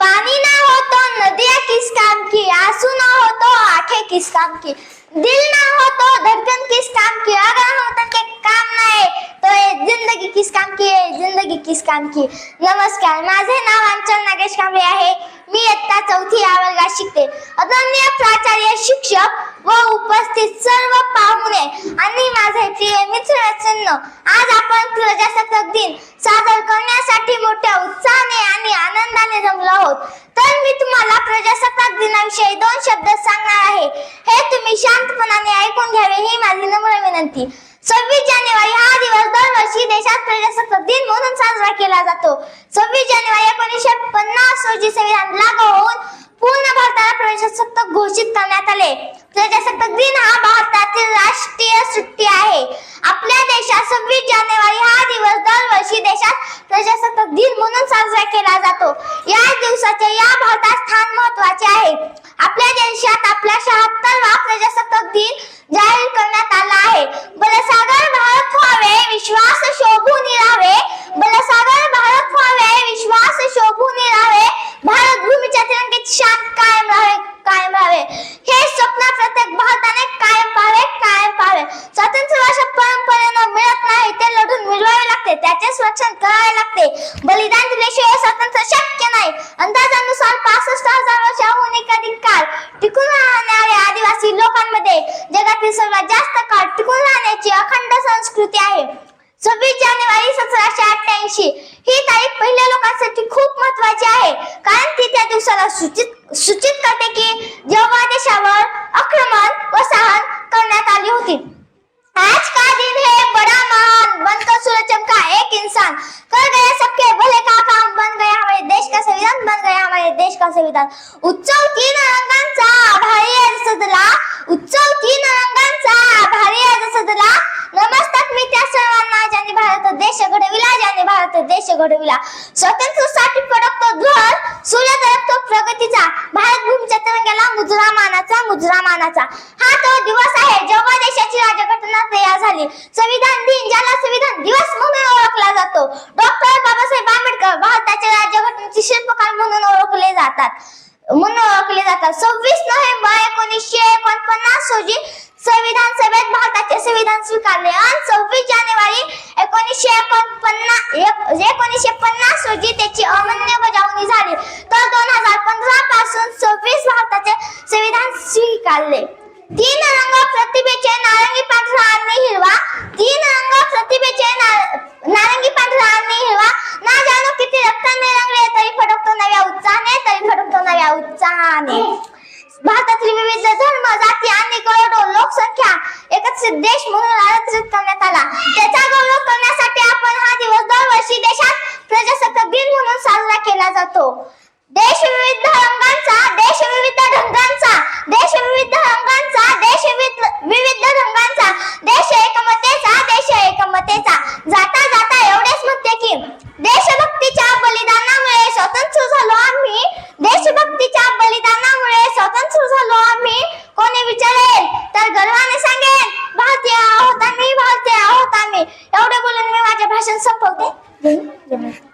पानी ना हो तो नदियाँ किस काम की आंसू ना हो तो आंखें किस काम की दिल ना हो तो धड़कन किस काम की अगर हम तक के काम ना है तो ये जिंदगी किस काम की आहे जिंदगी किस काम की नमस्कार माझे नाव अंचल नागेश कांबळे आहे. मी इयत्ता चौथी या वर्गात शिकते. अदन्य प्राचार्य शिक्षक व उपस्थित सर्व पाहुणे आणि माझे प्रिय मित्र आज आपण प्रजासत्ताक दिन सादर करण्यासाठी तर मी तुम्हाला प्रजासत्ताक दिनाविषयी दोन शब्द सांगणार आहे. हे तुम्ही शांतपणाने ऐकून घ्यावे ही माझी नम्र विनंती. सव्वीस जानेवारी हा दिवस दरवर्षी देशात प्रजासत्ताक दिन म्हणून साजरा केला जातो. सव्वीस जानेवारी एकोणीसशे पन्नास रोजी संविधान लागू होऊन पूर्ण भारताला प्रजासत्ताक घोषित करण्यात आले. प्रजासत्ताक दिन हा भारतातील राष्ट्रीय सुट्टी आहे. आपल्या देशात सव्वीस जानेवारी हा दिवस दरवर्षी प्रजासत्ताक दिन म्हणून साजरा केला जातो. या दिवसाचे या भारतात स्थान महत्त्वाचे आहे. आपल्या देशात आपला शहात्तरवा प्रजासत्ताक दिन जाहीर करण्यात आला आहे. बलसागर भारत व्हावे विश्वास शोभून राहावे. बलसागर भारत व्हावे विश्वास शोभून राहावे भारत भूमीच्या तिरंगेची शान कायम राहावे कायम राहावे हे स्वप्न प्रत्येक भारताने कायम पाहावे कायम पाहावे स्वातंत्र्य वर्ष परंपरेनं मिळत नाही ते लढून मिळवावे लागते त्याचे संरक्षण करावे लागते. बलिदान दिल्याशिवाय स्वातंत्र्य शक्य नाही. अंदाजानुसार पासष्ट हजार वर्षाहून अधिक काळ टिकून राहणाऱ्या आदिवासी लोकांमध्ये जगातील सर्वात जास्त काळ टिकून राहण्याची अखंड संस्कृती आहे. सव्वीस जानेवारी सतराशे अठ्ठ्याऐंशी ही तारीख पहिल्या लोकांसाठी खूप महत्वाची आहे. कारण ती त्या दिवसाला सूचित सूचित करते की जेव्हा देशावर आक्रमण व सहन करण्यात आली होती. आज का हमारे देश का संविधान? उत्सव तीन रंगांचा आभारी आहे सदला उत्सव तीन रंगांचा आभारी आहे सदला नमस्कार मी त्या सर्वांना ज्यांनी भारत देश घडविला ज्यांनी भारत देश घडविला. स्वातंत्र्यासाठी फडकतो ध्वज सूर्य दळतो प्रगतीचा. भारत भूमीच्या तिरंग्याला मुजरा मानाचा मुजरा मानाचा. हा तो दिवस आहे जेव्हा देशाची राज्यघटना तयार झाली. संविधान दिन ज्याला संविधान दिवस म्हणून ओळखला जातो डॉक्टर बाबासाहेब आंबेडकर भारताच्या राज्यघटनेचे शिल्पकार म्हणून ओळखले जातात. म्हणून ओळखले जातात. सव्वीस नोव्हेंबर एकोणीसशे एकोणपन्नास रोजी संविधान सभेत भारताचे संविधान स्वीकारले. आणि सव्वीस जानेवारी एकोणीसशे एकोणपन्नास एकोणीसशे पन्नास रोजी त्याची अंमलबजावणी झाली. तर दोन हजार पंधरा पासून सव्वीस भारताचे संविधान स्वीकारले. तीन रंग प्रतिभेचे नारंगी पांढरा आणि हिरवा. तीन रंग प्रतिभेचे ना- नारंगी पांढरा आणि हिरवा ना जाणू किती रक्ताने रंगले तरी फडकतो नव्या उत्साहाने तरी फडकतो भारतातील विविध धर्म जाती आणि करोडो लोकसंख्या एकत्रित देश म्हणून आरक्षित करण्यात आला. त्याचा गौरव करण्यासाठी आपण हा दिवस दरवर्षी देशात प्रजासत्ताक दिन म्हणून साजरा केला जातो. देश विविध रंगांचा देश विविध ढंगांचा देश विविध रंगांचा देश विविध विविध रंगांचा देश एकमतेचा देश एकमतेचा जाता जाता एवढेच म्हणते की देशभक्तीच्या बलिदानामुळे स्वतंत्र झालो आम्ही देशभक्तीच्या बलिदानामुळे स्वतंत्र झालो आम्ही कोणी विचारेल तर गर्वाने सांगेन भारतीय आहोत आम्ही भारतीय आहोत आम्ही एवढे बोलून मी माझे भाषण संपवते.